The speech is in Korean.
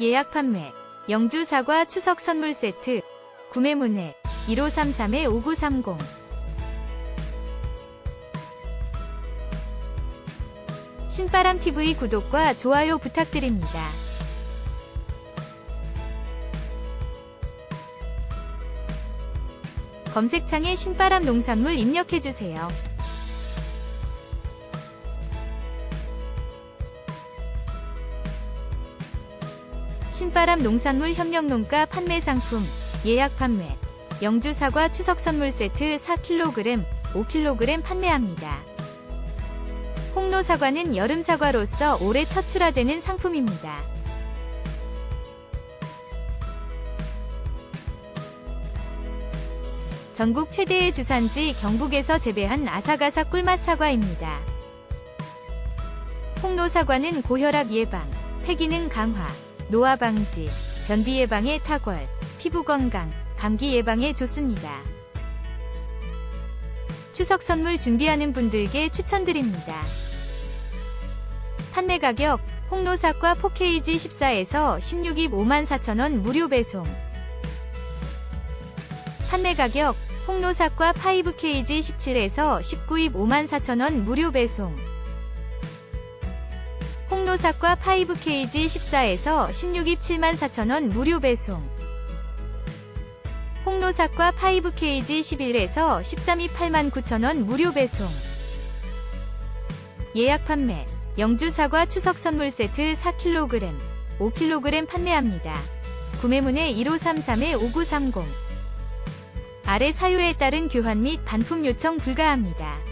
예약 판매, 영주 사과 추석 선물 세트, 구매 문의 1533-5930 신바람TV 구독과 좋아요 부탁드립니다. 검색창에 신바람 농산물 입력해주세요. 신바람 농산물 협력농가 판매 상품, 예약 판매, 영주 사과 추석 선물 세트 4kg, 5kg 판매합니다. 홍로 사과는 여름 사과로서 올해 첫 출하되는 상품입니다. 전국 최대의 주산지 경북에서 재배한 아삭아삭 꿀맛 사과입니다. 홍로 사과는 고혈압 예방, 폐기능 강화, 노화 방지, 변비 예방에 탁월, 피부 건강, 감기 예방에 좋습니다. 추석 선물 준비하는 분들께 추천드립니다. 판매 가격, 홍로사과 4KG 14에서 16입 54,000원 무료 배송. 판매 가격, 홍로사과 5KG 17에서 19입 54,000원 무료 배송. 홍로사과 5KG 14에서 16입 74,000원 무료 배송. 홍로사과 5KG 11에서 13입 89,000원 무료 배송. 예약 판매, 영주 사과 추석 선물 세트 4kg, 5kg 판매합니다. 구매문의 1533-5930 아래 사유에 따른 교환 및 반품 요청 불가합니다.